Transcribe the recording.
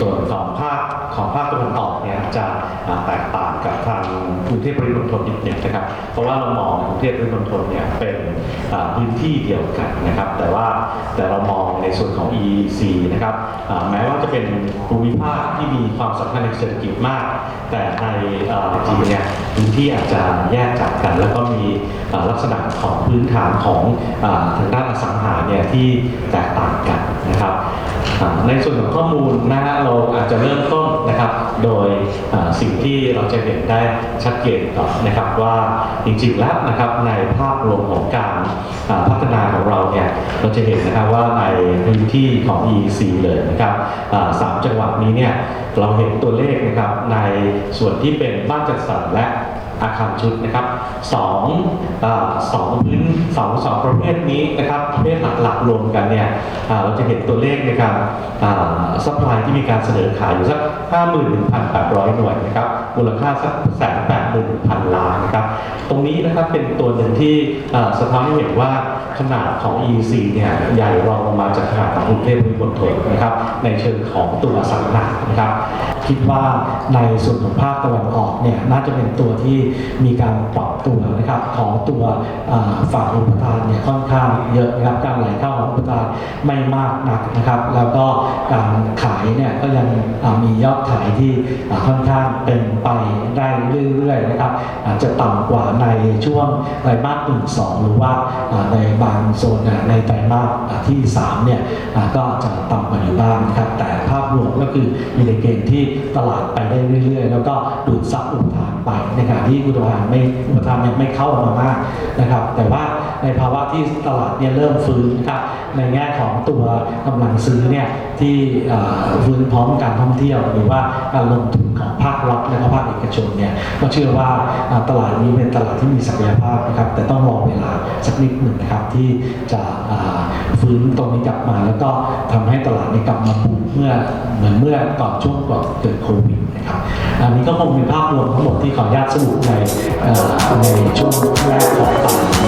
ส่วนของภาคตะวันออกเนี่ยจะแตกต่างกับทางกรุงเทพปริมณฑลนิดหนึ่งนะครับ เพราะว่าเรามองกรุงเทพปริมณฑลเนี่ยเป็นพื้นที่เดียวกันนะครับ แต่ว่าแต่เรามองในส่วนของ EEC นะครับแม้ว่าจะเป็นภูมิภาคที่มีความสำคัญในเศรษฐกิจมาก แต่ในจีนเนี่ยพื้นที่อาจจะแยกจากกัน แล้วก็มีลักษณะของพื้นฐานของทางด้านอสังหาเนี่ยที่แตกต่างกัน นะครับในส่วนของข้อมูลนะฮะเราอาจจะเริ่มต้นนะครับ โดยสิ่งที่เราจะเห็นได้ชัดเจนก่อนนะครับว่าจริงๆแล้วนะครับในภาพรวมของการพัฒนาของเราเนี่ยเราจะเห็นนะครับว่าในพื้นที่ของ EEC เลยนะครับสามจังหวัดนี้เนี่ยเราเห็นตัวเลขนะครับในส่วนที่เป็นบ้านจัดสรรและ อาคารชุดนะครับสองอสองพื้นสองสองประเภทนี้นะครับประเภทหลักๆรวมกันเนี่ยเราจะเห็นตัวเลขในการสัพพลายที่มีการเสนอขายอยู่สัก 51,800 หน่วยนะครับมูลค่าสักแสนแปดหมื่นพันล้านนะครับ ตรงนี้นะครับเป็นตัวหนึ่งที่อ่าสะท้อนให้เห็นว่าขนาดของ EEC เนี่ยใหญ่รองลงมาจากขนาดของกรุงเทพมหานครนะครับในเชิงของตัวสังหานะครับคิดว่าในส่วนของภาคตะวันออกเนี่ยน่าจะเป็นตัวที่มีการปรับตัวนะครับของตัวอ่าฝั่งอุปทานเนี่ยค่อนข้างเยอะนะครับการไหลเข้าของอุปทานไม่มากนักนะครับ แล้วก็การขายเนี่ยก็ยังมียอดขายที่ค่อนข้างเป็นไป ได้เรื่อยๆนะครับอาจจะต่ำกว่าในช่วงไตรมาสหนึ่งสองหรือว่าในบางโซนในไตรมาสที่สามเนี่ยก็จะต่ำกว่าอยู่บ้างนะครับแต่ภาพรวมก็คือมีในเกณฑ์ที่ตลาดไปได้เรื่อยๆ แล้วก็ดูดซับอุปทานไปในขณะที่อุปทานไม่อุปทานยังไม่เข้ามามากนะครับ แต่ว่า ในภาวะที่ตลาดเนี่ยเริ่มฟื้นครับในแง่ของตัวกำลังซื้อเนี่ยที่ฟื้นพร้อมการท่องเที่ยวหรือว่าการลงทุนของภาครัฐและก็ภาคเอกชนเนี่ยก็เชื่อว่าตลาดนี้เป็นตลาดที่มีศักยภาพนะครับแต่ต้องรอเวลาสักนิดหนึ่งนะครับที่จะฟื้นตรงนี้กลับมา แล้วก็ทำให้ตลาดนี้กลับมาบูมเมื่อเหมือนเมื่อก่อนช่วงก่อนเกิดโควิดนะครับอันนี้ก็คงเป็นภาพรวมทั้งหมดที่ขออนุญาตสรุปในในช่วงแรกของตลาดนี้ครับ